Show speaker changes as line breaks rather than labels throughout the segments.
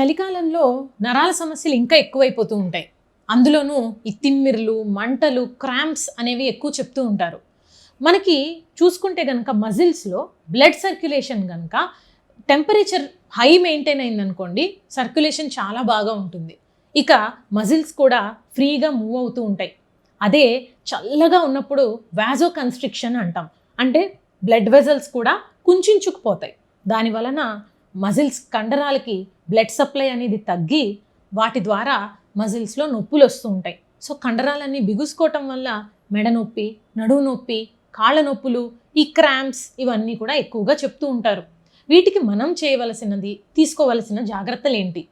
చలికాలంలో నరాల సమస్యలు ఇంకా ఎక్కువైపోతూ ఉంటాయి. అందులోనూ ఈ తిమ్మిర్లు మంటలు క్రాంప్స్ అనేవి ఎక్కువ చెప్తూ ఉంటారు. మనకి చూసుకుంటే కనుక మజిల్స్లో బ్లడ్ సర్క్యులేషన్ కనుక టెంపరేచర్ హై మెయింటైన్ అయిందనుకోండి సర్క్యులేషన్ చాలా బాగా ఉంటుంది. ఇక మజిల్స్ కూడా ఫ్రీగా మూవ్ అవుతూ ఉంటాయి. అదే చల్లగా ఉన్నప్పుడు వ్యాజో కన్స్ట్రిక్షన్ అంటాం. అంటే బ్లడ్ వెజల్స్ కూడా కుంచుకుపోతాయి. దాని వలన మజిల్స్ కండరాలకి బ్లడ్ సప్లై అనేది తగ్గి వాటి ద్వారా మజిల్స్లో నొప్పులు వస్తూ ఉంటాయి. సో కండరాలన్నీ బిగుసుకోవటం వల్ల మెడ నొప్పి నడువు నొప్పి కాళ్ళ నొప్పులు ఈ క్రాంప్స్ ఇవన్నీ కూడా ఎక్కువగా చెప్తూ ఉంటారు. వీటికి మనం చేయవలసినది తీసుకోవలసిన జాగ్రత్తలు ఏంటి?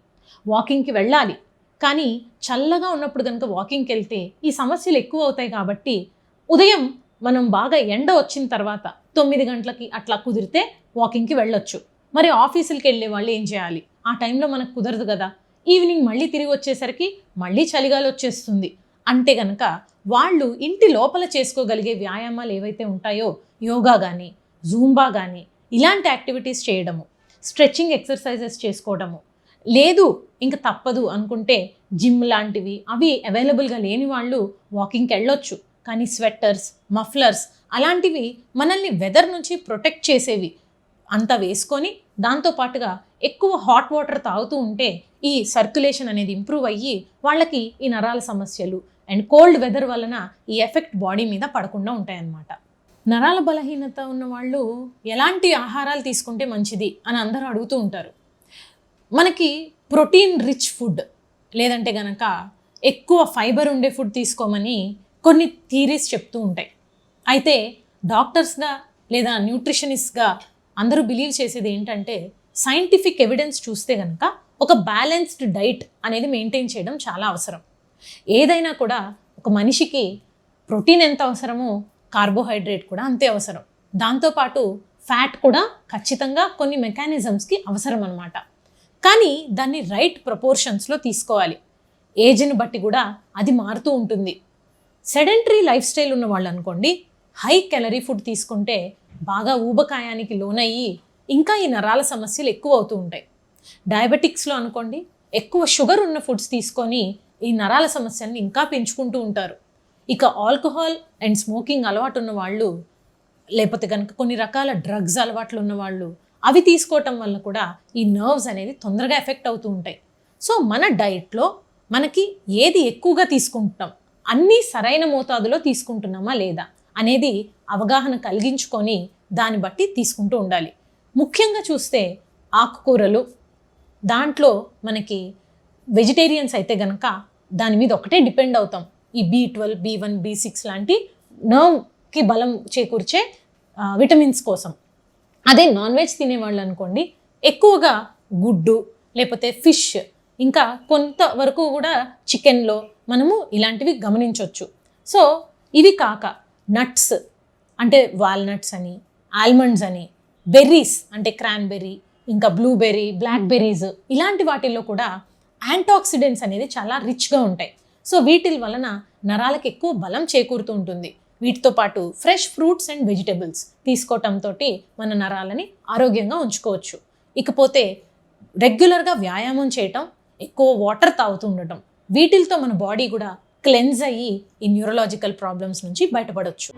వాకింగ్కి వెళ్ళాలి. కానీ చల్లగా ఉన్నప్పుడు కనుక వాకింగ్కి వెళ్తే ఈ సమస్యలు ఎక్కువ అవుతాయి కాబట్టి ఉదయం మనం బాగా ఎండ వచ్చిన తర్వాత తొమ్మిది గంటలకి అట్లా కుదిరితే వాకింగ్కి వెళ్ళొచ్చు. మరి ఆఫీసులకి వెళ్ళే వాళ్ళు ఏం చేయాలి? ఆ టైంలో మనకు కుదరదు కదా. ఈవినింగ్ మళ్ళీ తిరిగి వచ్చేసరికి మళ్ళీ చలిగాలి వచ్చేస్తుంది. అంటే కనుక వాళ్ళు ఇంటి లోపల చేసుకోగలిగే వ్యాయామాలు ఏవైతే ఉంటాయో యోగా కానీ జూంబా కానీ ఇలాంటి యాక్టివిటీస్ చేయడము స్ట్రెచ్చింగ్ ఎక్సర్సైజెస్ చేసుకోవడము లేదు ఇంకా తప్పదు అనుకుంటే జిమ్ లాంటివి అవి అవైలబుల్గా లేని వాళ్ళు వాకింగ్కి వెళ్ళొచ్చు. కానీ స్వెట్టర్స్ మఫ్లర్స్ అలాంటివి మనల్ని వెదర్ నుంచి ప్రొటెక్ట్ చేసేవి. అంత వేసుకొని దాంతోపాటుగా ఎక్కువ హాట్ వాటర్ తాగుతూ ఉంటే ఈ సర్క్యులేషన్ అనేది ఇంప్రూవ్ అయ్యి వాళ్ళకి ఈ నరాల సమస్యలు అండ్ కోల్డ్ వెదర్ వలన ఈ ఎఫెక్ట్ బాడీ మీద పడకుండా ఉంటాయన్నమాట. నరాల బలహీనత ఉన్న వాళ్ళు ఎలాంటి ఆహారాలు తీసుకుంటే మంచిది అని అందరూ అడుగుతూ ఉంటారు. మనకి ప్రోటీన్ రిచ్ ఫుడ్ లేదంటే గనక ఎక్కువ ఫైబర్ ఉండే ఫుడ్ తీసుకోమని కొన్ని థీరీస్ చెప్తూ ఉంటాయి. అయితే డాక్టర్స్గా లేదా న్యూట్రిషనిస్ట్గా అందరూ బిలీవ్ చేసేది ఏంటంటే సైంటిఫిక్ ఎవిడెన్స్ చూస్తే కనుక ఒక బ్యాలెన్స్డ్ డైట్ అనేది మెయింటైన్ చేయడం చాలా అవసరం. ఏదైనా కూడా ఒక మనిషికి ప్రోటీన్ ఎంత అవసరమో కార్బోహైడ్రేట్ కూడా అంతే అవసరం. దాంతోపాటు ఫ్యాట్ కూడా ఖచ్చితంగా కొన్ని మెకానిజమ్స్కి అవసరం అనమాట కానీ దాన్ని రైట్ ప్రపోర్షన్స్లో తీసుకోవాలి. ఏజ్ని బట్టి కూడా అది మారుతూ ఉంటుంది. సెడెంటరీ లైఫ్ స్టైల్ ఉన్న వాళ్ళు అనుకోండి హై క్యాలరీ ఫుడ్ తీసుకుంటే బాగా ఊబకాయానికి లోనయ్యి ఇంకా ఈ నరాల సమస్యలు ఎక్కువ అవుతూ ఉంటాయి. డయాబెటిక్స్లో అనుకోండి ఎక్కువ షుగర్ ఉన్న ఫుడ్స్ తీసుకొని ఈ నరాల సమస్యల్ని ఇంకా పెంచుకుంటూ ఉంటారు. ఇక ఆల్కహాల్ అండ్ స్మోకింగ్ అలవాటు ఉన్న వాళ్ళు లేకపోతే కనుక కొన్ని రకాల డ్రగ్స్ అలవాట్లు ఉన్న వాళ్ళు అవి తీసుకోవటం వల్ల కూడా ఈ నర్వ్స్ అనేది తొందరగా ఎఫెక్ట్ అవుతూ ఉంటాయి. సో మన డైట్లో మనకి ఏది ఎక్కువగా తీసుకుంటున్నాం? అన్నీ సరైన మోతాదులో తీసుకుంటున్నామా లేదా? అనేది అవగాహన కలిగించుకొని దాన్ని బట్టి తీసుకుంటూ ఉండాలి. ముఖ్యంగా చూస్తే ఆకుకూరలు దాంట్లో మనకి వెజిటేరియన్స్ అయితే గనక దాని మీద ఒకటే డిపెండ్ అవుతాం. ఈ B twelve B one B six లాంటి నర్వ్కి బలం చేకూర్చే విటమిన్స్ కోసం. అదే నాన్ వెజ్ తినేవాళ్ళు అనుకోండి ఎక్కువగా గుడ్డు లేకపోతే ఫిష్ ఇంకా కొంతవరకు కూడా చికెన్లో మనము ఇలాంటివి గమనించవచ్చు సో ఇవి కాక నట్స్ అంటే వాల్నట్స్ అని ఆల్మండ్స్ అని బెర్రీస్ అంటే క్రాన్బెర్రీ ఇంకా బ్లూబెర్రీ బ్లాక్బెర్రీస్ ఇలాంటి వాటిల్లో కూడా యాంటాక్సిడెంట్స్ అనేది చాలా రిచ్గా ఉంటాయి. సో వీటి వలన నరాలకు ఎక్కువ బలం చేకూరుతూ ఉంటుంది. వీటితో పాటు ఫ్రెష్ ఫ్రూట్స్ అండ్ వెజిటబుల్స్ తీసుకోవటంతో మన నరాలని ఆరోగ్యంగా ఉంచుకోవచ్చు. ఇకపోతే రెగ్యులర్గా వ్యాయామం చేయటం ఎక్కువ వాటర్ తాగుతూ ఉండటం వీటితో మన బాడీ కూడా క్లెన్స్ అయ్యి ఈ న్యూరలాజికల్ ప్రాబ్లమ్స్ నుంచి బయటపడవచ్చు